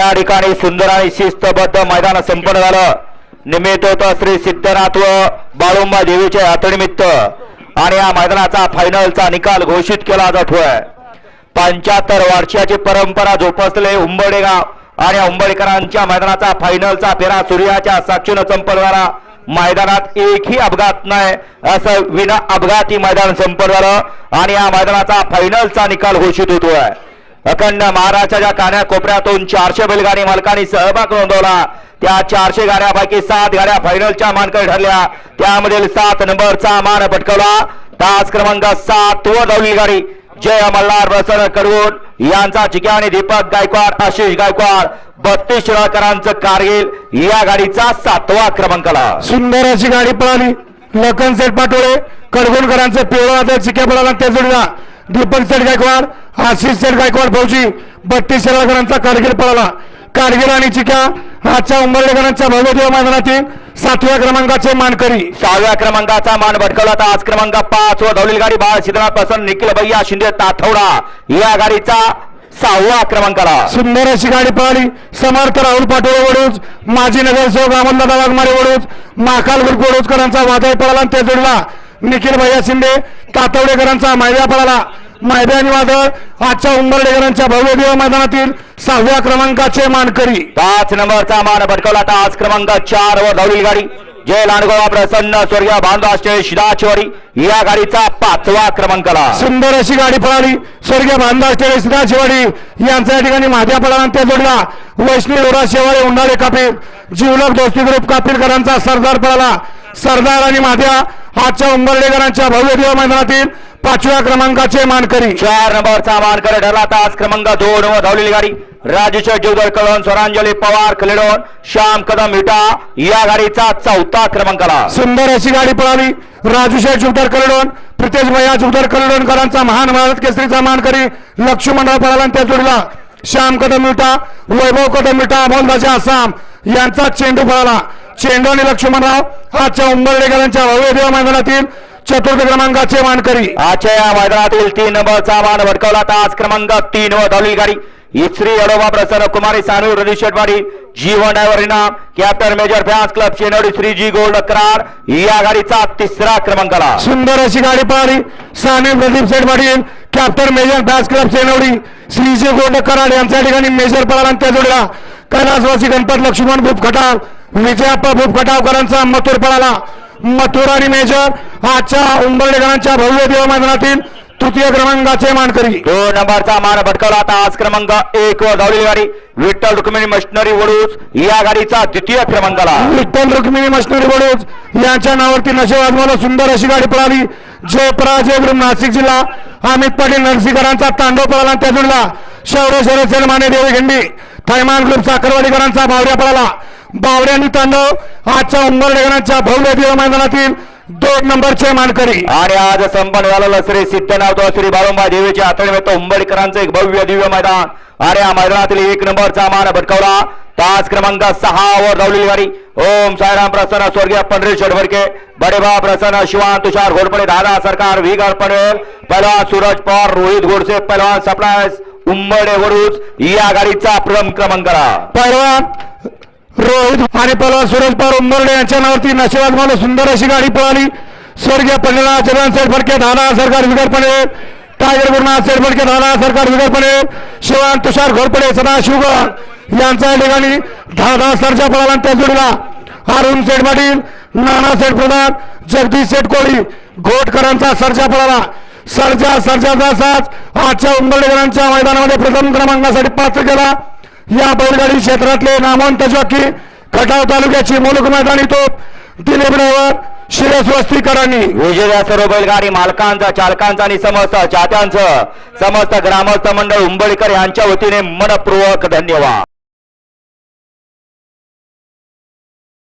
या ठिकाणी सुंदर आणि शिस्तबद्ध मैदान संपन्न झालं. निमित्त होतं श्री सिद्धनाथ व बाळुंबा देवीच्या यात्रेनिमित्त. आणि या मैदानाचा फायनलचा निकाल घोषित केला जातोय पंच्याहत्तर वर्षाची परंपरा जोपासले उंबडेगाव आणि उंबडेकरांच्या मैदानाचा फायनलचा फेरा सूर्याच्या साक्षीनं संपन्न मैदानात एकही अपघात नाही असं विना अपघाती मैदान संपन्न झालं. आणि या मैदानाचा फायनलचा निकाल घोषित होतोय. अखंड महाराष्ट्राच्या कान्या कोपऱ्यातून चारशे बैलगाडी मालकांनी सहभाग नोंदवला. त्या चारशे गाड्यापैकी सात गाड्या फायनलच्या मानकरी ठरल्या. त्यामधील सात नंबरचा मान पटकवला. तास क्रमांक सात व गाडी जय मल्हार प्रसन्न कडवून यांचा ठिकाणी दीपक गायकवाड आशिष गायकवाड. बत्तीस शिळकरांचं कारगिल या गाडीचा सातवा क्रमांकाला. सुंदर अशी गाडी पळाली. लखन सेठ पाटोळे कडगुणकरांचं पिवळा चिक्या पळाला. त्या जोडीला दीपक सेठ गायकवाड आशिष सेठ गायकवाड फौजी बत्तीस शिराळकरांचा कारगिल पळाला. कारगिल आणि चिक्या आजच्या उंबरडेकरांच्या भव्यदेव मैदानातील सातव्या क्रमांकाचे मानकरी. सहाव्या क्रमांकाचा मान भटकवला तास क्रमांक पाच व दौलील गाडी बाळ सिद्धनाथ प्रसन्न निखिल भैया शिंदे ताथवडा या गाडीचा सहावा क्रमांकाला. सुंदर अशी गाडी पळाली. समर्थ राहुल पाटोळे वडूज माजी नगरसेवक अमोलदादा वाघमारे वडूज माकाल ग्रुप वडूजकरांचा वादळ पळाला आणि त्या जोडला. निखिल भैया शिंदे तातवडेकरांचा मैद्या पळाला. आणि वादळ आजच्या उंबरडेकरांच्या भव्य देव मैदानातील सहाव्या क्रमांकाचे मानकरी. पाच नंबरचा मान भटकवला तास क्रमांक चार वर दौलील गाडी. जय लांडगोबा प्रसन्न स्वर्गीय भांडाष्ट्रे शिदाचवाडी या गाडीचा पाचवा क्रमांकाला. सुंदर अशी गाडी पळाली. स्वर्गीय भानदास टेरेसिदा शिवाडी यांच्या या ठिकाणी आणि त्या जोडला वैष्णवी ओरा शेवाळे उंडाळे कापील जीवलक दोस्ती ग्रुप कापीलकरांचा सरदार पळाला. सरदार आणि महाद्या आजच्या उंबरडेकरांच्या भव्य देव मैदानातील पाचव्या क्रमांकाचे मानकरी. चार नंबरचा मानकर ठरला तास क्रमांक दोन व धावलेली गाडी. राजेश्वर जीवदर कळवण स्वरांजली पवार खलेडोन श्याम कदम विटा या गाडीचा चौथा क्रमांकाला. सुंदर अशी गाडी पळाली. राजूशेठ जुगदर कलडोन प्रितेश भैया जुगदर कलडोनकरांचा महान भारत केसरीचा मानकरी लक्ष्मणराव पळाला आणि त्या जोडला श्याम कदम मिठा वैभव कदम मिठा अमोलदाचे आसाम यांचा चेंडू पळाला. चेंडू आणि लक्ष्मणराव आजच्या उंबरडेकरांच्या भव्य देव मैदानातील चतुर्थ क्रमांकाचे मानकरी. आजच्या या मैदानातील तीन नंबरचा मान भटकवला तास क्रमांक तीन व धावलेली गाडी. श्री अडोबा प्रसन्न कुमारी सानू रदी शेटवाडी जीवन इनाम captain major fans club Shenwadi Shriji gold करार या गाडीचा तिसरा क्रमांकाला. सुंदर अशी गाडी पळाली साने प्रदीप पाटील कॅप्टन मेजर बॅस क्लब सेनवडी श्रीजी गोंड कराड यांच्या ठिकाणी मेजर पळाला आणि त्या जोडला कैलासवासी गणपत लक्ष्मण भूप खटाव विजयाप्पा भूप खटावकरांचा मथुर पळाला मथुर आणि मेजर आजच्या उंबरडेकरांच्या भव्य देव मैदानातील तृतीय क्रमांकाचे मानकरी. दोन नंबरचा मान भटकवला तास क्रमांक एक व धावलेली गाडी विठ्ठल रुक्मिणी मशिनरी वडूज या गाडीचा द्वितीय क्रमांकाला. विठ्ठल रुक्मिणी मशनरी बडोज यांच्या नावावरती नशेबाजमाला सुंदर अशी गाडी पळाली. जय पराजय ग्रुप नाशिक जिल्हा अमित पाटील नरसीकरांचा तांडव पळाला त्या जोडला शौर्य शरद माने देवी खिंडी. थैमान ग्रुप साखरवाडीकरांचा बावऱ्या पळाला. बावऱ्यांनी तांडव आजच्या उंबरडेकरांच्या भव्य देव मैदानातील दोन नंबरचे मानकरी. आणि आज संपन्न झालेलं श्री सिद्धनाथ श्री बाळुंबा देवीच्या आठवणीमित्त उंबडकरांचं एक भव्य दिव्य मैदान. आणि या मैदानातील एक नंबरचा मान भटकवला. तास क्रमांक सहा वर धावलेली गाडी ओम साईराम प्रसन्न स्वर्गीय पंढरी शेडवरके बडेबा प्रसन्न शिवान तुषार घोडपणे दादा सरकार विगर पनवेल पहलवान सूरज पवार रोहित गोडसे पहलवान सप्लायस उंबडे वडूज. या गाडीचा प्रथम क्रमांकाला पैलवान रोहित आणि पलवान सुरेश पार उंबर्डे यांच्या नावावरती नशिबात मला सुंदर अशी गाडी पळाली. स्वर्गीय पंडिला चरण सेठ फडके धाना सरकार विगर टायगर गुरुनाथ सेठ फडके धाना सरकार विगर शिवान तुषार घोरपडे सदा शिवगड यांच्या या ठिकाणी दादा सरच्या पळाला त्या जोडीला अरुण सेठ पाटील नाना सेठ प्रधान जगदीश सेठ कोळी घोटकरांचा सरजा पळाला. सरजा सरजाचा साथ आजच्या उंबरडेकरांच्या मैदानामध्ये प्रथम क्रमांकासाठी पात्र केला. या बैलगाडी क्षेत्रातले नामवंत जॉकी खटाव तालुक्याची मुलुक मैदानी तो दिलीप ड्रायव्हर शिरस वस्तीकरांनी. विजय सर्व बैलगाडी मालकांचा चालकांचा आणि समस्त चात्यांचं समस्त ग्रामस्थ मंडळ उंबळीकर यांच्या वतीने मनपूर्वक धन्यवाद.